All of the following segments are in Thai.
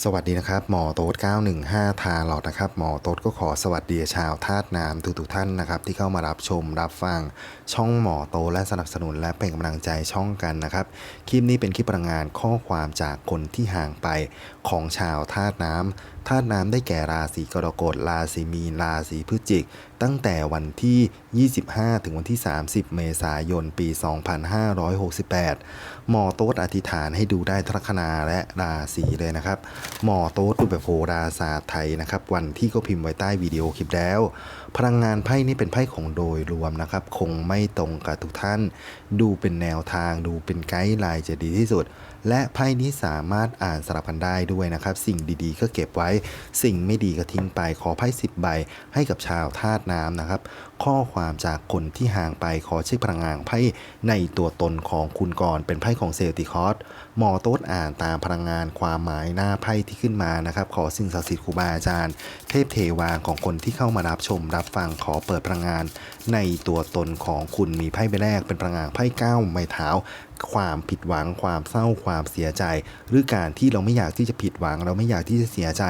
สวัสดีนะครับ หมอโต๊ด915 ทาหลอดนะครับ หมอโต๊ดก็ขอสวัสดีชาวธาตุน้ำทุกๆท่านนะครับ ที่เข้ามารับชมรับฟังช่องหมอโตดและสนับสนุนและเป็นกำลังใจช่องกันนะครับ คลิปนี้เป็นคลิปพลังงานข้อความจากคนที่ห่างไปของชาวธาตุน้ำ ธาตุน้ำได้แก่ราศีกรกฎ ราศีมีน ราศีพฤศจิก ตั้งแต่วันที่ 25 ถึงวันที่ 30 เมษายน ปี 2568 หมอโต๊ดอธิษฐานให้ดูได้ทลัคนาและราศีเลยนะครับ หมอโต๊ดดูแบบโหราศาสตร์ไทยนะครับ วันที่ก็พิมพ์ไว้ใต้วิดีโอคลิปแล้ว พลังงานไพ่นี่เป็นไพ่ของโดยรวมนะครับ คงไม่ตรงกับทุกท่าน ดูเป็นแนวทาง ดูเป็นไกด์ไลน์จะดีที่สุด และไพ่นี้สามารถอ่านสารพันได้ด้วยนะครับ สิ่งดีๆ ก็เก็บไว้ สิ่งไม่ดีก็ทิ้งไป ขอไพ่สิบใบให้กับชาวธาตุน้ำนะครับ ข้อความจากคนที่ห่างไปขอเช็คพลังงานไพ่ในตัวตนของคุณก่อนเป็นไพ่ของเซลติคอสหมอโต๊ดอ่านตามพลังงานความหมายหน้าไพ่ที่ขึ้นมานะครับ ขอสิ่งศักดิ์สิทธิ์ครูบาอาจารย์ เทพเทวาของคนที่เข้ามารับชมรับฟังขอเปิดพลังงาน ในตัวตนของคุณมีไพ่ใบแรกเป็นพลังงานไพ่เก้าไม้เท้า ความผิดหวังความเศร้าความเสียใจ หรือการที่เราไม่อยากที่จะผิดหวัง เราไม่อยากที่จะเสียใจ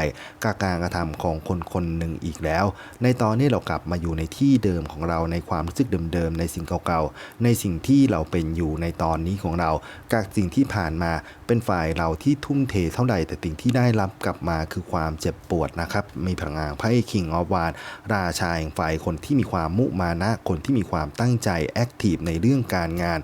กับการกระทำของคนคนหนึ่งอีกแล้ว ในตอนนี้เรากลับมาอยู่ในที่เดิมของเราในความรู้สึกเดิมๆในสิ่งเก่าๆในสิ่งที่เราเป็นอยู่ในตอนนี้ของเรากับสิ่งที่ผ่านมาเป็นฝ่ายเราที่ทุ่มเทเท่าใดแต่สิ่งที่ได้รับกลับมาคือความเจ็บปวดนะครับมีพลังงานไพ่คิงออฟวานราชาแห่งฝ่ายคนที่มีความมุมานะคนที่มีความตั้งใจแอคทีฟในเรื่องการงาน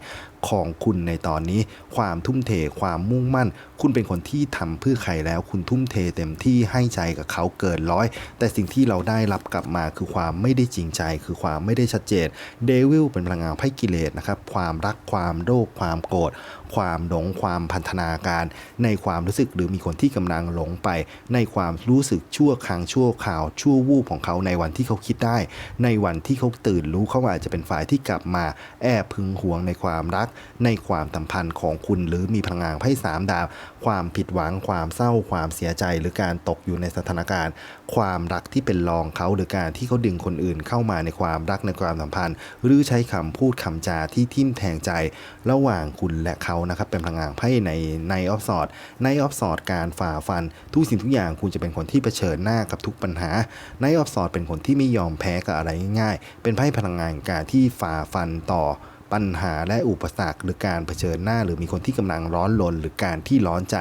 ของคุณในตอนนี้ ความทุ่มเทความมุ่งมั่น คุณเป็นคนที่ทำเพื่อใครแล้วคุณทุ่มเทเต็มที่ให้ใจกับเขาเกินร้อย แต่สิ่งที่เราได้รับกลับมาคือความไม่ได้จริงใจ คือความไม่ได้ชัดเจนเดวิลเป็นพลังงานไพ่กิเลสนะครับความรักความโลภความโกรธความหลงความพันธนาการ ในความรู้สึกหรือมีคนที่กำลังหลงไป ในความรู้สึกชั่วครั้งชั่วข่าวชั่ววูบของเขาในวันที่เขาคิดได้ ในวันที่เขาตื่นรู้เขาอาจจะเป็นฝ่ายที่กลับมาแอบพึงหวงในความรัก ในความสัมพันธ์ของคุณหรือมีพลังงานไพ่สามดาว ความผิดหวังความเศร้าความเสียใจหรือการตกอยู่ในสถานการณ์ ความรักที่เป็นรองเขาหรือการที่เขาดึงคนอื่นเข้ามาในความรักในความสัมพันธ์ หรือใช้คำพูดคำจาที่ทิ่มแทงใจ ระหว่างคุณและเขานะครับเป็นพลังงานไพ่ในในออฟสอดในออฟสอดการฝ่าฟัน ทุกสิ่งทุกอย่างคุณจะเป็นคนที่เผชิญหน้ากับทุกปัญหาในออฟสอดเป็นคนที่ไม่ยอมแพ้กับอะไรง่ายๆเป็นไพ่พลังงานการที่ฝ่าฟันต่อ ปัญหาและอุปสรรค หรือการเผชิญหน้า หรือมีคนที่กำลังร้อนรนหรือการที่ร้อนใจ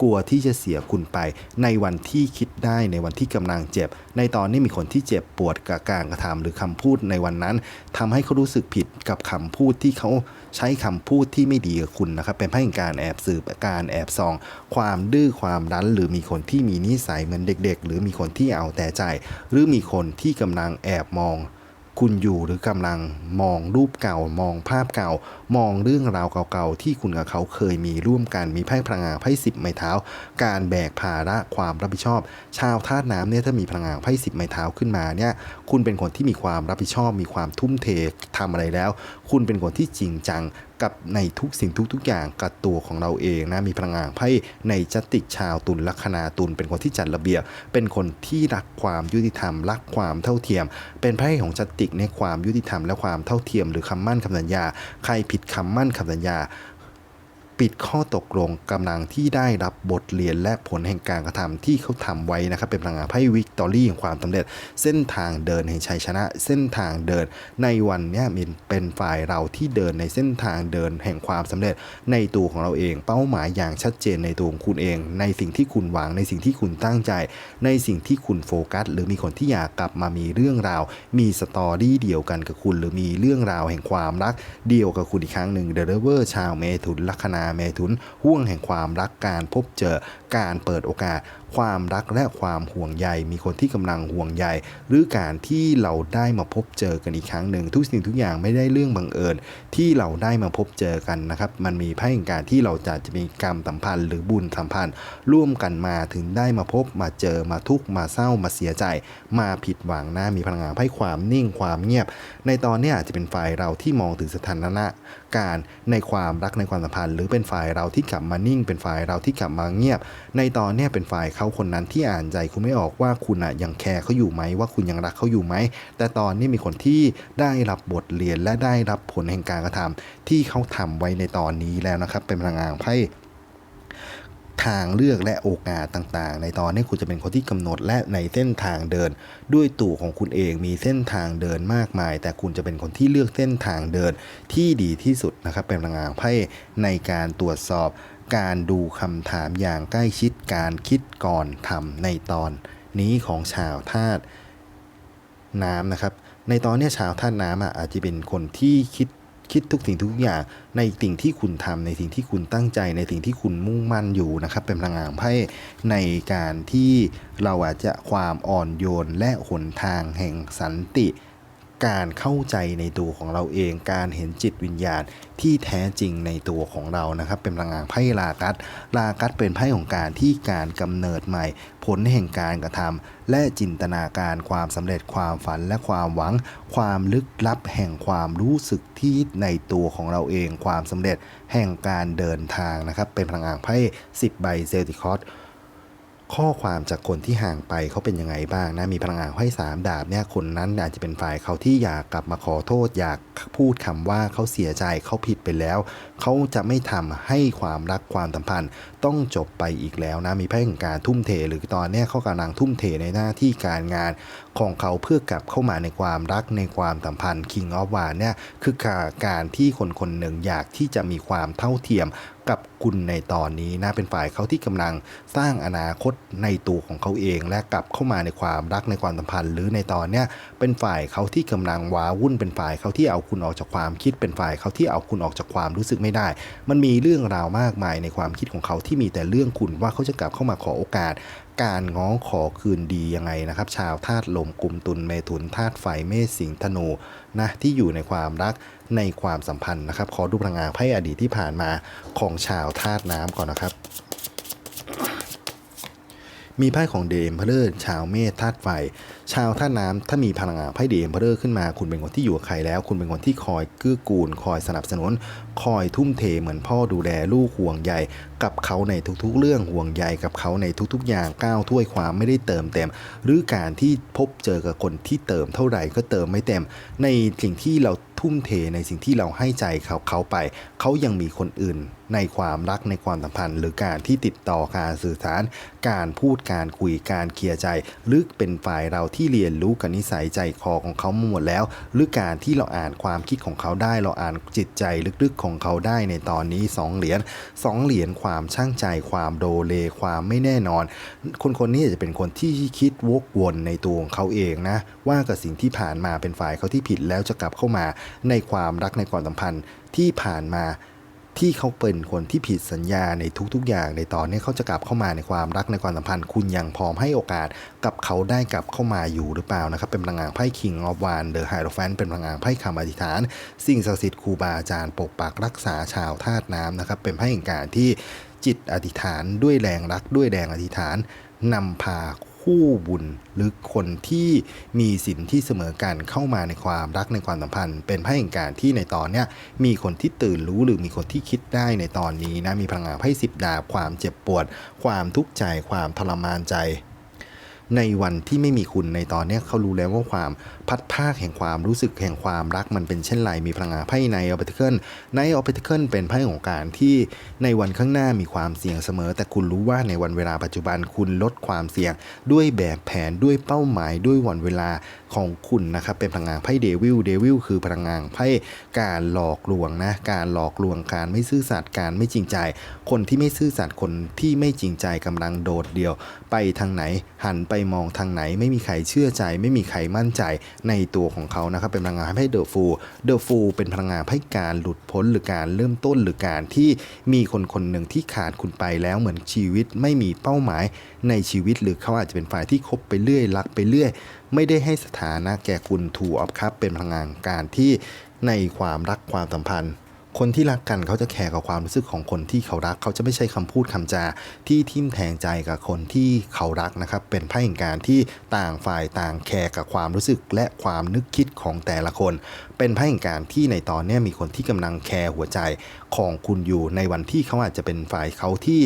กลัวที่จะเสียคุณไป ในวันที่คิดได้ในวันที่กำลังเจ็บ ในตอนนี้มีคนที่เจ็บปวดกับการกระทำหรือคำพูดในวันนั้นทำให้เขารู้สึกผิดกับคำพูดที่เขาใช้คำพูดที่ไม่ดีกับคุณนะครับเป็นไพ่แห่งการแอบสืบการแอบซอง ความดื้อความรั้น หรือมีคนที่มีนิสัยเหมือนเด็ก ๆ หรือมีคนที่เอาแต่ใจ หรือมีคนที่กำลังแอบมอง คุณอยู่หรือกำลังมองรูปเก่ามองภาพเก่า มองเรื่องราวเก่าๆ ที่คุณกับเขาเคยมีร่วมกันมีไพ่พลังงานไพ่สิบไม้เท้า การแบกภาระความรับผิดชอบ ชาวธาตุน้ำเนี่ยถ้ามีพลังงานไพ่สิบไม้เท้าขึ้นมาเนี่ยคุณเป็นคนที่มีความรับผิดชอบ มีความทุ่มเททำอะไรแล้ว คุณเป็นคนที่จริงจัง กับในทุกสิ่งทุกๆอย่างกับตัวของเราเองนะมีพลังงานไพ่ในจติกชาวตุลลัคนาตุลเป็นคนที่จัดระเบียบ เป็นคนที่รักความยุติธรรม รักความเท่าเทียม เป็นไพ่ของจติกในความยุติธรรมและความเท่าเทียม หรือคำมั่นคำสัญญา ใครผิดคำมั่นคำสัญญา ปิดข้อตกลงกำลังที่ได้รับบทเรียนและผลแห่งการกระทำที่เขาทำไว้นะครับ เป็นพลังงานไพ่วิกตอรี่แห่งความสำเร็จ เส้นทางเดินแห่งชัยชนะ เส้นทางเดิน ในวันนี้เป็นฝ่ายเราที่เดินในเส้นทางเดินแห่งความสำเร็จ ในตัวของเราเอง เป้าหมายอย่างชัดเจนในตัวของคุณเอง ในสิ่งที่คุณหวังในสิ่งที่คุณตั้งใจ ในสิ่งที่คุณโฟกัส หรือมีคนที่อยากกลับมามีเรื่องราว มีสตอรี่เดียวกันกับคุณ หรือมีเรื่องราวแห่งความรัก เดียวกับคุณอีกครั้งหนึ่งเดลเวอร์ชาวเมถุนลัคนาเมถุนห่วงแห่งความรักการพบเจอการเปิดโอกาส ความรักและความห่วงใย มีคนที่กำลังห่วงใย หรือการที่เราได้มาพบเจอกันอีกครั้งหนึ่งทุกสิ่งทุกอย่างไม่ได้เรื่องบังเอิญ ที่เราได้มาพบเจอกันนะครับ มันมีไพ่แห่งการที่เราจะจะมีกรรมสัมพันธ์ หรือบุญสัมพันธ์ ร่วมกันมาถึงได้มาพบมาเจอมาทุกข์มาเศร้ามาเสียใจ มาผิดหวังนะมีพลังงานไพ่ความนิ่งความเงียบ ในตอนนี้อาจจะเป็นฝ่ายเราที่มองถึงสถานะการในความรักในความสัมพันธ์ หรือเป็นฝ่ายเราที่กลับมานิ่ง เป็นฝ่ายเราที่กลับมาเงียบ ในตอนนี้เป็นฝ่ายเขาคนนั้นที่อ่านใจคุณไม่ออกว่าคุณอะยังแคร์เขาอยู่ไหมว่าคุณยังรักเขาอยู่ไหม แต่ตอนนี้มีคนที่ได้รับบทเรียนและได้รับผลแห่งการกระทำที่เขาทำไว้ในตอนนี้แล้วนะครับ เป็นพลังงานไพ่ทางเลือกและโอกาสต่างๆ ในตอนนี้คุณจะเป็นคนที่กำหนดและในเส้นทางเดิน ด้วยตัวของคุณเองมีเส้นทางเดินมากมาย แต่คุณจะเป็นคนที่เลือกเส้นทางเดินที่ดีที่สุดนะครับเป็นพลังงานไพ่ในการตรวจสอบ การดูคำถามอย่างใกล้ชิดการคิดก่อนทำในตอนนี้ของชาวธาตุน้ำนะครับ ในตอนนี้ชาวธาตุน้ำอะอาจจะเป็นคนที่คิดคิดทุกสิ่งทุกอย่างในสิ่งที่คุณทำในสิ่งที่คุณตั้งใจในสิ่งที่คุณมุ่งมั่นอยู่นะครับ เป็นพลังงานไพ่ในการที่เราอาจจะความอ่อนโยนและหนทางแห่งสันติ การเข้าใจในตัวของเราเอง การเห็นจิตวิญญาณที่แท้จริงในตัวของเรานะครับ เป็นพลังงานไพ่ลากัสลากัสเป็นไพ่ของการที่การกำเนิดใหม่ ผลแห่งการกระทำและจินตนาการความสำเร็จความฝันและความหวัง ความลึกลับแห่งความรู้สึกที่ในตัวของเราเอง ความสำเร็จแห่งการเดินทางนะครับ เป็นพลังงานไพ่10 ใบเซลติคอส ข้อความจากคนที่ห่างไปเขาเป็นยังไงบ้างนะมีพลังงานไพ่สามดาบเนี่ยคนนั้นอาจจะเป็นฝ่ายเขาที่อยากกลับมาขอโทษ อยากพูดคำว่าเขาเสียใจเขาผิดไปแล้ว เขาจะไม่ทำให้ความรักความสัมพันธ์ ต้องจบไปอีกแล้วนะมีไพ่แห่งการทุ่มเท หรือตอนเนี้ยเขากำลังทุ่มเทในหน้าที่การงานของเขาเพื่อกลับเข้ามาในความรักในความสัมพันธ์ King of w a n เนี่ยคือการที่คนคนหนึ่งอยากที่จะมีความเท่าเทียมกับคุณในตอนนี้นะเป็นฝ่ายเขาที่กำลังสร้างอนาคตในตัวของเขาเอง และกลับเข้ามาในความรักในความสัมพันธ์ หรือในตอนเนี้ยเป็นฝ่ายเขาที่กำลังว้าวุ่นเป็นฝ่ายเขาที่เอาคุณออกจากความคิด เป็นฝ่ายเขาที่เอาคุณออกจากความรู้สึกไม่ได้ มันมีเรื่องราวมากมายในความคิดของเขาที่มีแต่เรื่องคุณว่าเขาจะกลับเข้ามาขอโอกาสการง้อขอคืนดียังไงนะครับ ชาวธาตุลมกลุ่มตุลเมถุนธาตุไฟเมษสิงธนูนะที่อยู่ในความรักในความสัมพันธ์นะครับ ขอดูพลังงานไพ่อดีตที่ผ่านมาของชาวธาตุน้ำก่อนนะครับ มีไพ่ของเดมเพลอร์ชาวเมธาตุไฟ ชาวธาตุน้ำถ้ามีพลังงานไพ่เดมเพลอร์ขึ้นมา คุณเป็นคนที่อยู่กับใครแล้ว คุณเป็นคนที่คอยเกื้อกูล คอยสนับสนุน คอยทุ่มเทเหมือนพ่อดูแลลูกห่วงใยกับเขาในทุกๆ เรื่องห่วงใยกับเขาในทุกๆ อย่างก้าวถ้วยความไม่ได้เติมเต็ม หรือการที่พบเจอกับคนที่เติมเท่าไหร่ก็เติมไม่เต็ม ในสิ่งที่เราทุ่มเทในสิ่งที่เราให้ใจเขาเขาไป เขายังมีคนอื่น ในความรักในความสัมพันธ์ หรือการที่ติดต่อการสื่อสาร การพูดการคุยการเคลียร์ใจ หรือเป็นฝ่ายเราที่เรียนรู้กับนิสัยใจคอของเขาหมดแล้ว หรือการที่เราอ่านความคิดของเขาได้ เราอ่านจิตใจลึกๆของเขาได้ในตอนนี้สองเหรียญสองเหรียญความช่างใจ ความโดเล ความไม่แน่นอน คนคนนี้จะเป็นคนที่คิดวกวนในตัวของเขาเองนะ ว่ากับสิ่งที่ผ่านมาเป็นฝ่ายเขาที่ผิดแล้วจะกลับเข้ามาในความรักในความสัมพันธ์ที่ผ่านมา ที่เขาเป็นคนที่ผิดสัญญาในทุกๆอย่างในตอนนี้เขาจะกลับเข้ามาในความรักในความสัมพันธ์ คุณยังพร้อมให้โอกาสกับเขาได้กลับเข้ามาอยู่หรือเปล่านะครับ เป็นพลังงานไพ่คิงออฟวานเดอะไฮโรแฟนเป็นพลังงานไพ่คำอธิษฐาน สิ่งศักดิ์สิทธิ์ครูบาอาจารย์ปกปักรักษาชาวธาตุน้ำนะครับ เป็นไพ่แห่งการที่จิตอธิษฐานด้วยแรงรักด้วยแรงอธิษฐานนำพา คู่บุญหรือคนที่มีสินที่เสมอกันเข้ามาในความรักในความสัมพันธ์ เป็นพระแห่งการที่ในตอนเนี้ยมีคนที่ตื่นรู้หรือมีคนที่คิดได้ในตอนนี้นะมีพลังงานไพ่สิบดาบความเจ็บปวด ความทุกข์ใจ ความทรมานใจ ในวันที่ไม่มีคุณในตอนนี้เขารู้แล้วว่าความ พัดภาคแห่งความรู้สึกแห่งความรักมันเป็นเช่นไรมีพลังงานไพ่ในออปติเคิลในออปติเคิลเป็นไพ่ของการที่ในวันข้างหน้ามีความเสี่ยงเสมอ แต่คุณรู้ว่าในวันเวลาปัจจุบันคุณลดความเสี่ยง ด้วยแบบแผนด้วยเป้าหมายด้วยวันเวลาของคุณนะครับเป็นพลังงานไพ่เดวิลเดวิลคือพลังงานไพ่การหลอกลวงนะการหลอกลวงการไม่ซื่อสัตย์การไม่จริงใจ คนที่ไม่ซื่อสัตย์คนที่ไม่จริงใจกำลังโดดเดี่ยว ไปทางไหนหันไปมองทางไหน ไม่มีใครเชื่อใจ ไม่มีใครมั่นใจในตัวของเขานะครับเป็นพลังงานให้เดอะฟูเดอะฟูเป็นพลังงานให้การหลุดพ้นหรือการเริ่มต้นหรือการที่มีคนคนหนึ่งที่ขาดคุณไปแล้วเหมือนชีวิตไม่มีเป้าหมายในชีวิต หรือเขาอาจจะเป็นฝ่ายที่คบไปเรื่อยรักไปเรื่อย ไม่ได้ให้สถานะแก่คุณทูออฟครับเป็นพลังงานการที่ในความรักความสัมพันธ์ คนที่รักกันเขาจะแคร์กับความรู้สึกของคนที่เขารัก เขาจะไม่ใช่คำพูดคำจาที่ทิ่มแทงใจกับคนที่เขารักนะครับ เป็นไพ่แห่งการที่ต่างฝ่ายต่างแคร์กับความรู้สึกและความนึกคิดของแต่ละคน เป็นไพ่แห่งการที่ในตอนนี้มีคนที่กำลังแคร์หัวใจของคุณอยู่ในวันที่เขาอาจจะเป็นฝ่ายเขาที่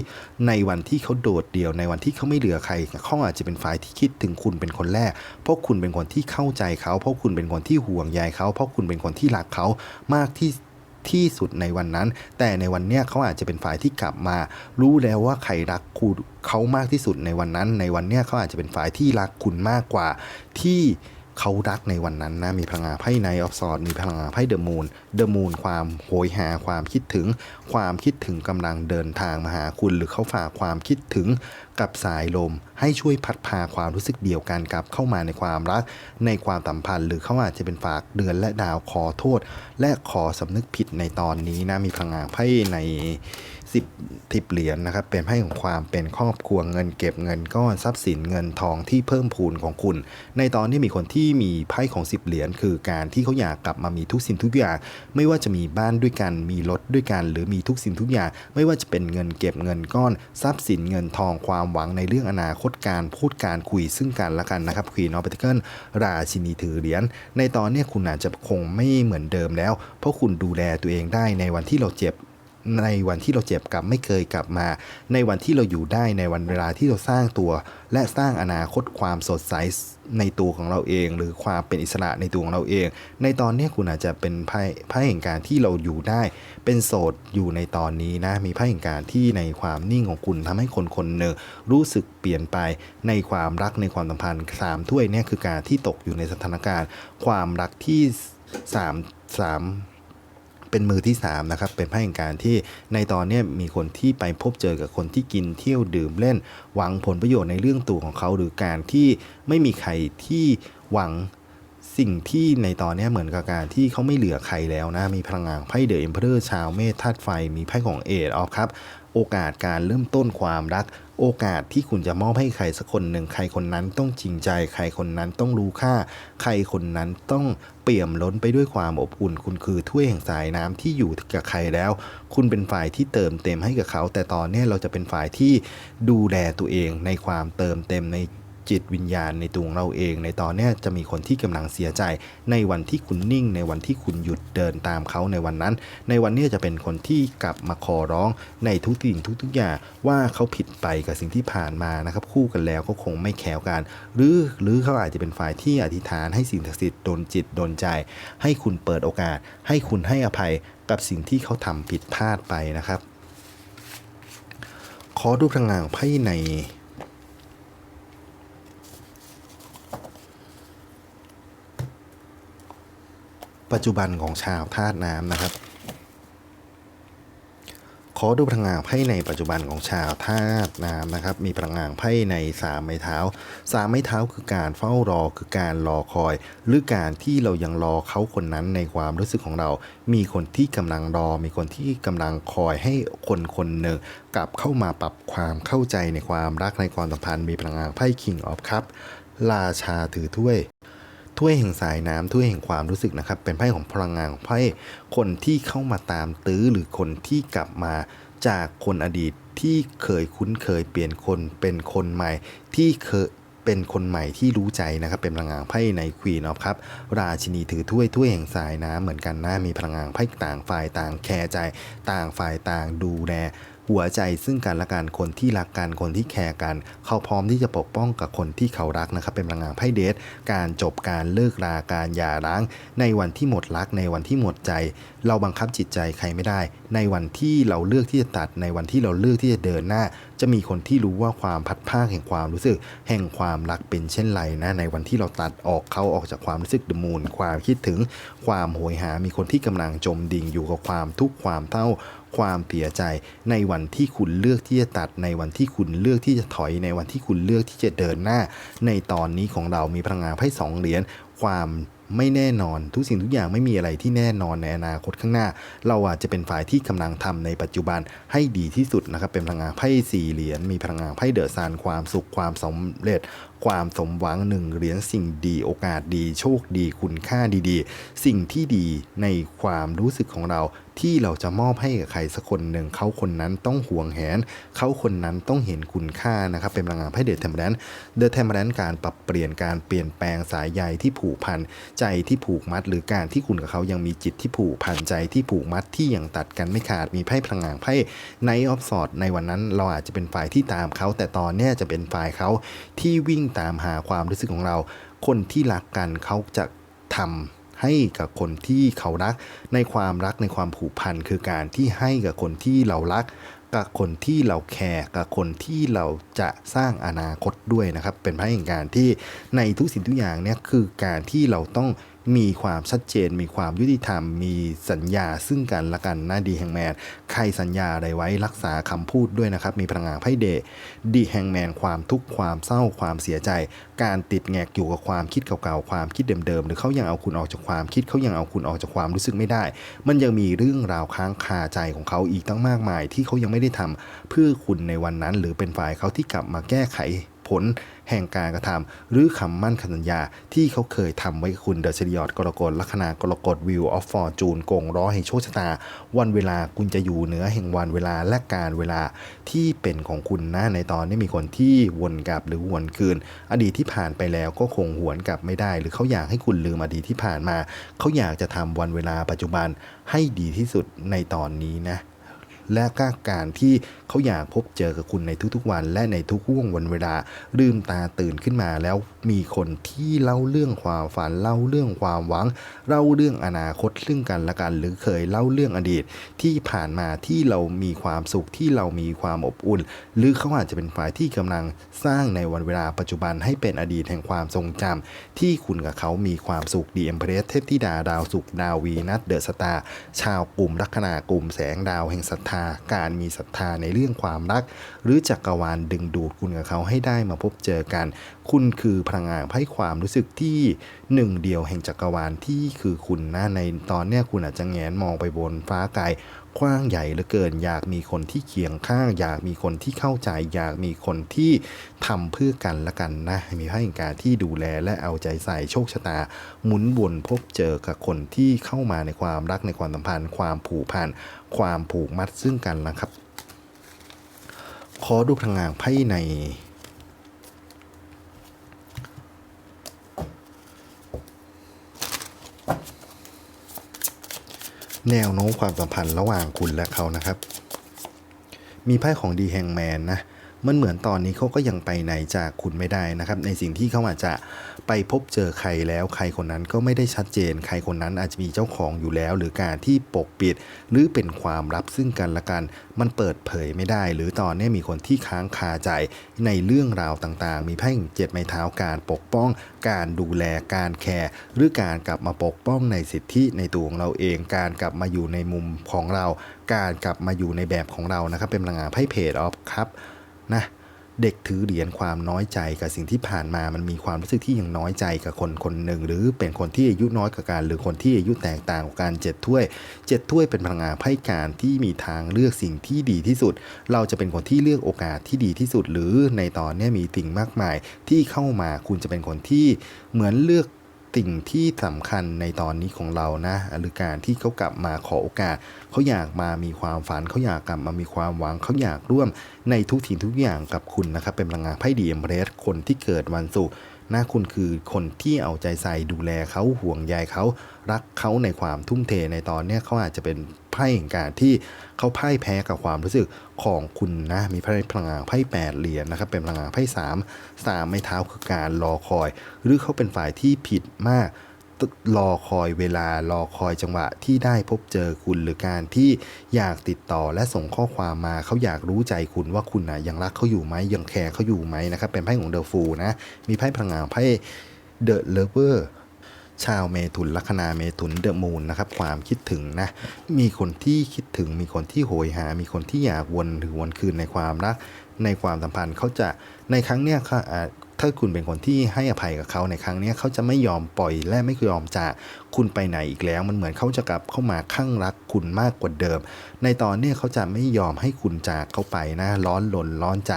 ในวันที่เขาโดดเดี่ยวในวันที่เขาไม่เหลือใครเขาอาจจะเป็นฝ่ายที่คิดถึงคุณเป็นคนแรก เพราะคุณเป็นคนที่เข้าใจเขา เพราะคุณเป็นคนที่ห่วงใยเขา เพราะคุณเป็นคนที่รักเขามากที่ ที่สุดในวันนั้น แต่ในวันเนี้ยเขาอาจจะเป็นฝ่ายที่กลับมา รู้แล้วว่าใครรักคุณเขามากที่สุดในวันนั้น ในวันเนี้ยเขาอาจจะเป็นฝ่ายที่รักคุณมากกว่าที่ เขารักในวันนั้นนะมีพลังงานไพ่ไนออฟซอดมีพลังงานไพ่เดอะมูนเดอะมูนความโหยหาความคิดถึง ความคิดถึงกำลังเดินทางมาหาคุณ หรือเขาฝากความคิดถึงกับสายลม ให้ช่วยพัดพาความรู้สึกเดียวกันกลับเข้ามาในความรัก ในความสัมพันธ์ หรือเขาอาจจะเป็นฝากเดือนและดาวขอโทษ และขอสำนึกผิดในตอนนี้นะมีพลังงานไพ่ใน สิบทิปเหรียญนะครับ เป็นไพ่ของความเป็นครอบครัวเงินเก็บเงินก้อนทรัพย์สินเงินทองที่เพิ่มพูนของคุณ ในตอนนี้มีคนที่มีไพ่ของสิบเหรียญคือการที่เขาอยากกลับมามีทุกสิ่งทุกอย่างไม่ว่าจะมีบ้านด้วยกันมีรถด้วยกัน หรือมีทุกสิ่งทุกอย่าง ไม่ว่าจะเป็นเงินเก็บเงินก้อนทรัพย์สินเงินทองความหวังในเรื่องอนาคตการพูดการคุยซึ่งกันและกันนะครับควีนออฟเปติเคิลราชินีถือเหรียญในตอนนี้คุณอาจจะคงไม่เหมือนเดิมแล้ว เพราะคุณดูแลตัวเองได้ในวันที่เราเจ็บ ในวันที่เราเจ็บกลับไม่เคยกลับมา ในวันที่เราอยู่ได้ในวันเวลาที่เราสร้างตัว และสร้างอนาคตความสดใสในตัวของเราเอง หรือความเป็นอิสระในตัวของเราเอง ในตอนนี้คุณอาจจะเป็นไพ่ไพ่แห่งการที่เราอยู่ได้ เป็นโสดอยู่ในตอนนี้นะมีไพ่แห่งการที่ในความนิ่งของคุณทำให้คนคนหนึ่งรู้สึกเปลี่ยนไปในความรักในความสัมพันธ์สามถ้วยเนี่ยคือการที่ตกอยู่ในสถานการณ์ ความรักที่สามสาม เป็นมือที่3นะครับเป็นไพ่แห่งการที่ในตอนนี้มีคนที่ไปพบเจอกับคนที่กินเที่ยวดื่มเล่น หวังผลประโยชน์ในเรื่องตัวของเขาหรือการที่ไม่มีใครที่หวังสิ่งที่ในตอนนี้เหมือนกับการที่เขาไม่เหลือใครแล้วนะ มีพลังงานไพ่เดอะเอ็มเพอเรอร์ชาวเมธาตุไฟ มีไพ่ของเอดออฟครับ โอกาสการเริ่มต้นความรัก โอกาสที่คุณจะมอบให้ใครสักคนหนึ่งใครคนนั้นต้องจริงใจ ใครคนนั้นต้องรู้ค่า ใครคนนั้นต้องเปี่ยมล้นไปด้วยความอบอุ่น คุณคือถ้วยแห่งสายน้ำที่อยู่กับใครแล้ว คุณเป็นฝ่ายที่เติมเต็มให้กับเขา แต่ตอนนี้เราจะเป็นฝ่ายที่ดูแลตัวเองในความเติมเต็มใน จิตวิญญาณในตัวเราเอง ในตอนนี้จะมีคนที่กำลังเสียใจ ในวันที่คุณนิ่ง ในวันที่คุณหยุดเดินตามเขาในวันนั้น ในวันนี้จะเป็นคนที่กลับมาขอร้องในทุกสิ่งทุกๆอย่างว่าเขาผิดไปกับสิ่งที่ผ่านมานะครับคู่กันแล้วก็คงไม่แคล้วกัน หรือหรือเขาอาจจะเป็นฝ่ายที่อธิษฐานให้สิ่งศักดิ์สิทธิ์ดลจิตดลใจ ให้คุณเปิดโอกาส ให้คุณให้อภัยกับสิ่งที่เขาทำผิดพลาดไปนะครับขอดูพลังงานของไพ่ใน ปัจจุบันของชาวธาตุน้ำนะครับ ขอดูพลังงานไพ่ในปัจจุบันของชาวธาตุน้ำนะครับ มีพลังงานไพ่ในสามไม้เท้าสามไม้เท้าคือการเฝ้ารอคือการรอคอย หรือการที่เรายังรอเขาคนนั้นในความรู้สึกของเรา มีคนที่กำลังรอ มีคนที่กำลังคอยให้คนคนหนึ่งกลับเข้ามาปรับความเข้าใจในความรักในความสัมพันธ์มีพลังงานไพ่ King of Cup ราชาถือถ้วย ถ้วยแห่งสายน้ำถ้วยแห่งความรู้สึกนะครับ เป็นไพ่ของพลังงานของไพ่คนที่เข้ามาตามตื้อหรือคนที่กลับมาจากคนอดีตที่เคยคุ้นเคยเปลี่ยนคนเป็นคนใหม่ที่เคยเป็นคนใหม่ที่รู้ใจนะครับ เป็นพลังงานไพ่ในควีนอฟครับ ราชินีถือถ้วยถ้วยแห่งสายน้ำเหมือนกันนะมีพลังงานไพ่ต่างฝ่ายต่างแคร์ใจ ต่างฝ่ายต่างดูแล หัวใจซึ่งกันและกันคนที่รักกันคนที่แคร์กัน เขาพร้อมที่จะปกป้องกับคนที่เขารักนะครับ เป็นพลังงานไพ่เดทการจบการเลิกราการหย่าร้าง ในวันที่หมดรักในวันที่หมดใจ เราบังคับจิตใจใครไม่ได้ ในวันที่เราเลือกที่จะตัดในวันที่เราเลือกที่จะเดินหน้า จะมีคนที่รู้ว่าความพัดภาคแห่งความรู้สึก แห่งความรักเป็นเช่นไรนะ ในวันที่เราตัดออกเขาออกจากความรู้สึกดมูล ความคิดถึงความโหยหา มีคนที่กำลังจมดิ่งอยู่กับความทุกข์ความเศร้าความเสียใจในวันที่คุณเลือกที่จะตัดในวันที่คุณเลือกที่จะถอยในวันที่คุณเลือกที่จะเดินหน้า ในตอนนี้ของเรามีพลังงานไพ่สองเหรียญความ ไม่แน่นอน ทุกสิ่งทุกอย่างไม่มีอะไรที่แน่นอนในอนาคตข้างหน้า เราอาจจะเป็นฝ่ายที่กำลังทำในปัจจุบันให้ดีที่สุดนะครับเป็นพลังงานไพ่สี่เหรียญมีพลังงานไพ่เดอะซานความสุขความสำเร็จ ความสมหวังหนึ่งเหรียญสิ่งดีโอกาสดีโชคดีคุณค่าดีๆ สิ่งที่ดีในความรู้สึกของเราที่เราจะมอบให้กับใครสักคนหนึ่งเขาคนนั้นต้องห่วงแหน เขาคนนั้นต้องเห็นคุณค่านะครับ เป็นพลังงานไพ่เดอะเทมเปอร์แลนเดอะเทมเปอร์แลนการปรับเปลี่ยนการเปลี่ยนแปลงสายใยที่ผูกพัน ใจที่ผูกมัด หรือการที่คุณกับเขายังมีจิตที่ผูกพันใจที่ผูกมัดที่ยังตัดกันไม่ขาดมีไพ่พลังงานไพ่ไนออฟสอดในวันนั้น เราอาจจะเป็นฝ่ายที่ตามเขา แต่ตอนนี้จะเป็นฝ่ายเขาที่วิ่งตามหาความรู้สึกของเรา คนที่รักกันเขาจะทำให้กับคนที่เขารัก ในความรักในความผูกพันคือการที่ให้กับคนที่เรารัก กับคนที่เราแคร์กับคนที่เราจะสร้างอนาคตด้วยนะครับ เป็นไพ่แห่งการที่ในทุกสิ่งทุกอย่างเนี่ยคือการที่เราต้อง มีความชัดเจน มีความยุติธรรม มีสัญญาซึ่งกันและกันนะดีแฮงแมนใครสัญญาอะไรไว้รักษาคำพูดด้วยนะครับ มีพลังงานไพ่เดดีแฮงแมนความทุกข์ความเศร้าความเสียใจ การติดแงกอยู่กับความคิดเก่าๆความคิดเดิมๆหรือเขายังเอาคุณออกจากความคิดเขายังเอาคุณออกจากความรู้สึกไม่ได้ มันยังมีเรื่องราวค้างคาใจของเขาอีกตั้งมากมาย ที่เขายังไม่ได้ทำเพื่อคุณในวันนั้น หรือเป็นฝ่ายเขาที่กลับมาแก้ไข ผลแห่งการกระทำหรือคำมั่นคำสัญญาที่เขาเคยทำไว้กับคุณเดอะเชริออดกรกฎลัคนากรกฎวิวออฟฟอร์จูนกงร้อแห่งโชคชะตา วันเวลาคุณจะอยู่เหนือแห่งวันเวลาและการเวลาที่เป็นของคุณนะในตอนนี้มีคนที่วนกลับหรือวนคืน อดีตที่ผ่านไปแล้วก็คงหวนกลับไม่ได้ หรือเขาอยากให้คุณลืมอดีตที่ผ่านมา เขาอยากจะทำวันเวลาปัจจุบันให้ดีที่สุดในตอนนี้นะ และก็การที่เขาอยากพบเจอกับคุณในทุกๆวัน และในทุกห่วงวันเวลาลืมตาตื่นขึ้นมา แล้วมีคนที่เล่าเรื่องความฝันเล่าเรื่องความหวัง เล่าเรื่องอนาคตซึ่งกันและกัน หรือเคยเล่าเรื่องอดีต ที่ผ่านมาที่เรามีความสุขที่เรามีความอบอุ่น หรือเขาอาจจะเป็นฝ่ายที่กำลังสร้างในวันเวลาปัจจุบันให้เป็นอดีตแห่งความทรงจำที่คุณกับเขามีความสุขดีเอ็มเพรสเทพธิดาดาวสุขดาววีนัทเดอะสตาร์ชาวกลุ่มลัคนากลุ่มแสงดาวแห่งศรัทธาการมีศรัทธาในเรื่องความรัก หรือจักรวาลดึงดูดคุณกับเขาให้ได้มาพบเจอกัน คุณคือพลังงานให้ความรู้สึกที่หนึ่งเดียวแห่งจักรวาลที่คือคุณนะในตอนเนี้ยคุณอาจจะแงนมองไปบนฟ้าไกล กว้างใหญ่เหลือเกิน อยากมีคนที่เคียงข้าง อยากมีคนที่เข้าใจ อยากมีคนที่ทำเพื่อกันละกันนะ มีให้การที่ดูแลและเอาใจใส่โชคชะตา หมุนวนพบเจอกับคนที่เข้ามาในความรักในความสัมพันธ์ ความผูกพัน ความผูกมัดซึ่งกันนะครับ ขอดูพลังงานไพ่ใน แนวโน้มความสัมพันธ์ระหว่างคุณและเขานะครับ มีไพ่ของดีแฮงแมนนะ มันเหมือนตอนนี้เขาก็ยังไปไหนจากคุณไม่ได้นะครับ ในสิ่งที่เขาอาจจะไปพบเจอใครแล้วใครคนนั้นก็ไม่ได้ชัดเจน ใครคนนั้นอาจจะมีเจ้าของอยู่แล้ว หรือการที่ปกปิด หรือเป็นความลับซึ่งกันและกัน มันเปิดเผยไม่ได้ หรือตอนนี้มีคนที่ค้างคาใจในเรื่องราวต่างๆ มีไพ่แห่งเจ็ดไม้เท้าการปกป้อง การดูแลการแคร์หรือการกลับมาปกป้องในสิทธิในตัวของเราเอง การกลับมาอยู่ในมุมของเรา การกลับมาอยู่ในแบบของเรานะครับเป็นพลังงานไพ่เพจออฟครับ นะเด็กถือเหรียญความน้อยใจกับสิ่งที่ผ่านมามันมีความรู้สึกที่ยังน้อยใจกับคนคนหนึ่ง หรือเป็นคนที่อายุน้อยกว่ากันหรือคนที่อายุแตกต่างกว่ากันเจ็ดถ้วยเจ็ดถ้วยเป็นพลังงานไพ่การที่มีทางเลือกสิ่งที่ดีที่สุด เราจะเป็นคนที่เลือกโอกาสที่ดีที่สุด หรือในตอนนี้มีสิ่งมากมายที่เข้ามาคุณจะเป็นคนที่เหมือนเลือก สิ่งที่สำคัญในตอนนี้ของเรานะหรือการที่เขากลับมาขอโอกาสเขาอยากมามีความฝันเขาอยากกลับมามีความหวังเขาอยากร่วมในทุกสิ่งทุกอย่างกับคุณนะครับ เป็นพลังงานไพ่ดีเอ็มเรสคนที่เกิดวันศุกร์ หน้าคุณคือคนที่เอาใจใส่ดูแลเขาห่วงใยเขารักเขาในความทุ่มเทในตอนเนี้ยเขาอาจจะเป็นไพ่แห่งการที่เขาพ่ายแพ้กับความรู้สึกของคุณนะ มีไพ่พลังงานไพ่แปดเหรียญนะครับ เป็นพลังงานไพ่สามสามไม้เท้าคือการรอคอย หรือเขาเป็นฝ่ายที่ผิดมาก รอคอยเวลารอคอยจังหวะที่ได้พบเจอคุณหรือการที่อยากติดต่อและส่งข้อความมาเขาอยากรู้ใจคุณว่าคุณนะยังรักเขาอยู่ไหมยังแคร์เขาอยู่ไหมนะครับเป็นไพ่ของเดอะฟูนะมีไพ่พลังงานไพ่เดอะเลเวอร์ ชาวเมถุนลัคนาเมถุนเดอะมูนนะครับความคิดถึงนะมีคนที่คิดถึงมีคนที่โหยหา มีคนที่อยากวนหรือวนคืนในความรัก ในความสัมพันธ์เขาจะในครั้งเนี้ยถ้าคุณเป็นคนที่ให้อภัยกับเขาในครั้งเนี้ยเขาจะไม่ยอมปล่อยและไม่ยอมจากคุณไปไหนอีกแล้ว มันเหมือนเขาจะกลับเข้ามาข้างรักคุณมากกว่าเดิม ในตอนเนี้ยเขาจะไม่ยอมให้คุณจากเขาไปนะ ร้อนลนร้อนใจ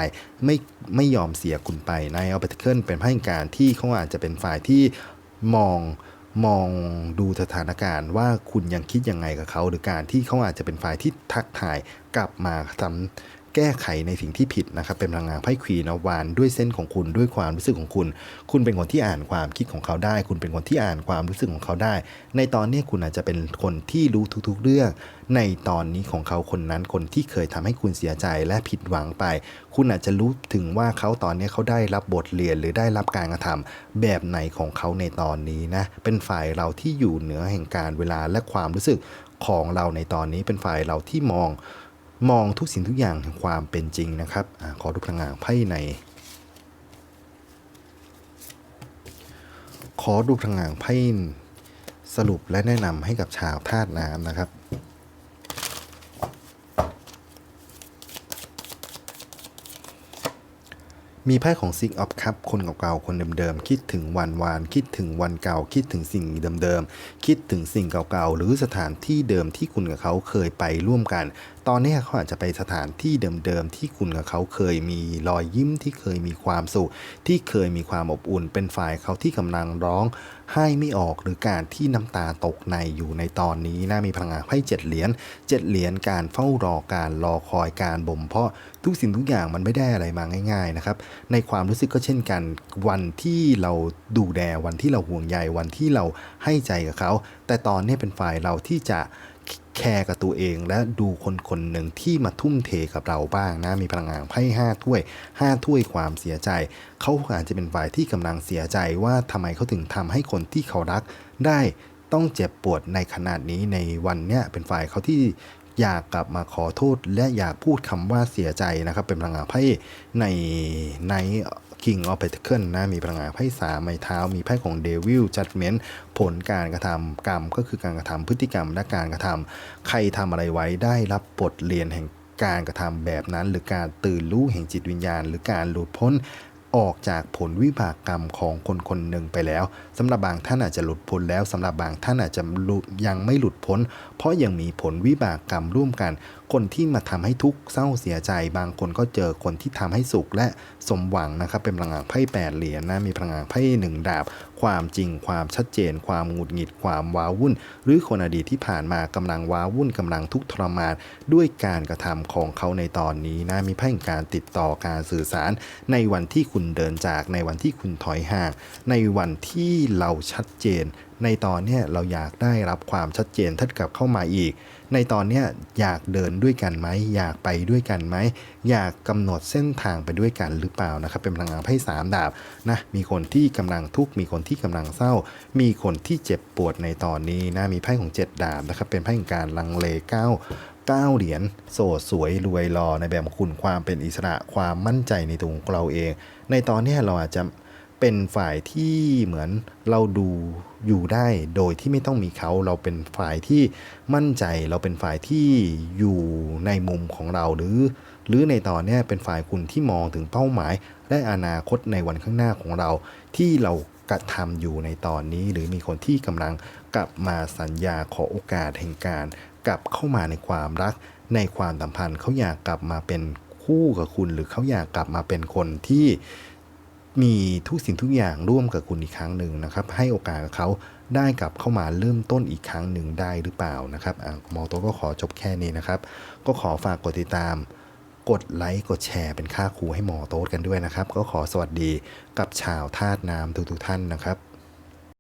ไม่ไม่ยอมเสียคุณไปในเอาไปเคิลเป็นพาการที่เขาอาจจะเป็นฝ่ายที่ มองมองดูสถานการณ์ว่าคุณยังคิดยังไงกับเขา หรือการที่เขาอาจจะเป็นฝ่ายที่ทักทายกลับมาทำ แก้ไขในสิ่งที่ผิดนะครับ เป็นพลังงานไพ่ควีนอวานด้วยเส้นของคุณด้วยความรู้สึกของคุณ คุณเป็นคนที่อ่านความคิดของเขาได้ คุณเป็นคนที่อ่านความรู้สึกของเขาได้ ในตอนนี้คุณอาจจะเป็นคนที่รู้ทุกๆเรื่อง ในตอนนี้ของเขาคนนั้นคนที่เคยทำให้คุณเสียใจและผิดหวังไป คุณอาจจะรู้ถึงว่าเขาตอนนี้เขาได้รับบทเรียนหรือได้รับการกระทำแบบไหนของเขาในตอนนี้นะเป็นฝ่ายเราที่อยู่เหนือแห่งการเวลาและความรู้สึกของเราในตอนนี้เป็นฝ่ายเราที่มอง มองทุกสิ่งทุกอย่างแห่งความเป็นจริงนะครับอขอดูพลังงานไพ่ใน ขอดูพลังงานไพ่สรุปและแนะนำให้กับชาวธาตุน้ำนะครับมีไพ่ของ Six of Cup คนเก่าๆ คนเดิมๆ คิดถึงวันวาน คิดถึงวันเก่า คิดถึงสิ่งเดิมๆ คิดถึงสิ่งเก่าๆ หรือสถานที่เดิมที่คุณกับเขาเคยไปร่วมกัน ตอนนี้เขาอาจจะไปสถานที่เดิมๆที่คุณกับเขาเคยมีรอยยิ้มที่เคยมีความสุข ที่เคยมีความอบอุ่น เป็นฝ่ายเขาที่กำลังร้องให้ไม่ออกหรือการที่น้ำตาตกในอยู่ในตอนนี้น่ามีพลังงานไพ่เจ็ดเหรียญเจ็ดเหรียญการเฝ้ารอการรอคอยการบ่มเพาะทุกสิ่งทุกอย่างมันไม่ได้อะไรมาง่าย ๆนะครับ ในความรู้สึกก็เช่นกัน วันที่เราดูแลวันที่เราห่วงใยวันที่เราให้ใจกับเขา แต่ตอนนี้เป็นฝ่ายเราที่จะ แคร์กับตัวเองและดูคนคนหนึ่งที่มาทุ่มเทกับเราบ้างนะ มีพลังงานไพ่ห้าถ้วยห้าถ้วยความเสียใจ เขาอาจจะเป็นฝ่ายที่กำลังเสียใจว่าทำไมเขาถึงทำให้คนที่เขารัก ได้ต้องเจ็บปวดในขนาดนี้ในวันเนี้ยเป็นฝ่ายเขาที่อยากกลับมาขอโทษและอยากพูดคำว่าเสียใจนะครับ เป็นพลังงานไพ่ในใน King of Pentacle นะมีพลังงานไพ่สามไม้เท้า มีไพ่ของ Devil Judgment ผลการกระทำกรรม ก็คือการกระทำพฤติกรรมและการกระทำใครทำอะไรไว้ได้รับบทเรียนแห่งการกระทำแบบนั้น หรือการตื่นรู้แห่งจิตวิญญาณ หรือการหลุดพ้นออกจากผลวิบากกรรมของคนคนหนึ่งไปแล้วสำหรับบางท่านอาจจะหลุดพ้นแล้วสำหรับบางท่านอาจจะยังไม่หลุดพ้น เพราะยังมีผลวิบากกรรมร่วมกัน คนที่มาทำให้ทุกข์เศร้าเสียใจ บางคนก็เจอคนที่ทำให้สุขและสมหวังนะครับ เป็นพลังงานไพ่แปดเหรียญนะมีพลังงานไพ่หนึ่งดาบ ความจริง ความชัดเจน ความหงุดหงิด ความว้าวุ่น หรือคนอดีตที่ผ่านมากำลังว้าวุ่นกำลังทุกข์ทรมาน ด้วยการกระทำของเขาในตอนนี้นะมีไพ่แห่งการติดต่อการสื่อสาร ในวันที่คุณเดินจากในวันที่คุณถอยห่าง ในวันที่เราชัดเจน ในตอนนี้เราอยากได้รับความชัดเจนทัดกลับเข้ามาอีก ในตอนเนี้ยอยากเดินด้วยกันไหมอยากไปด้วยกันไหมอยากกำหนดเส้นทางไปด้วยกันหรือเปล่านะครับ เป็นพลังงานไพ่สามดาบนะมีคนที่กำลังทุกข์มีคนที่กำลังเศร้า มีคนที่เจ็บปวดในตอนนี้นะมีไพ่ของเจ็ดดาบนะครับเป็นไพ่ของการลังเลเก้าเก้าเหรียญโสดสวยรวยรอในแบบคุณความเป็นอิสระความมั่นใจในตัวของเราเอง ในตอนนี้เราอาจจะ เป็นฝ่ายที่เหมือนเราดูอยู่ได้โดยที่ไม่ต้องมีเขาเราเป็นฝ่ายที่มั่นใจ เราเป็นฝ่ายที่อยู่ในมุมของเราหรือ หรือในตอนนี้เป็นฝ่ายคุณที่มองถึงเป้าหมาย และอนาคตในวันข้างหน้าของเรา ที่เรากระทำอยู่ในตอนนี้ หรือมีคนที่กำลังกลับมาสัญญาขอโอกาสแห่งการ กลับเข้ามาในความรัก ในความสัมพันธ์เขาอยากกลับมาเป็นคู่กับคุณ หรือเขาอยากกลับมาเป็นคนที่ มีทุกสิ่งทุกอย่างร่วมกับคุณอีกครั้งหนึ่งนะครับ ให้โอกาสเขาได้กลับเข้ามาเริ่มต้นอีกครั้งหนึ่งได้หรือเปล่านะครับอมอโตก็ขอจบแค่นี้นะครับ ก็ขอฝากกดติดตาม กดไลค์กดแชร์เป็นค่าครูให้หมอโต๊ดกันด้วยนะครับ ก็ขอสวัสดีกับชาวธาตุน้ำทุกๆท่านนะครับ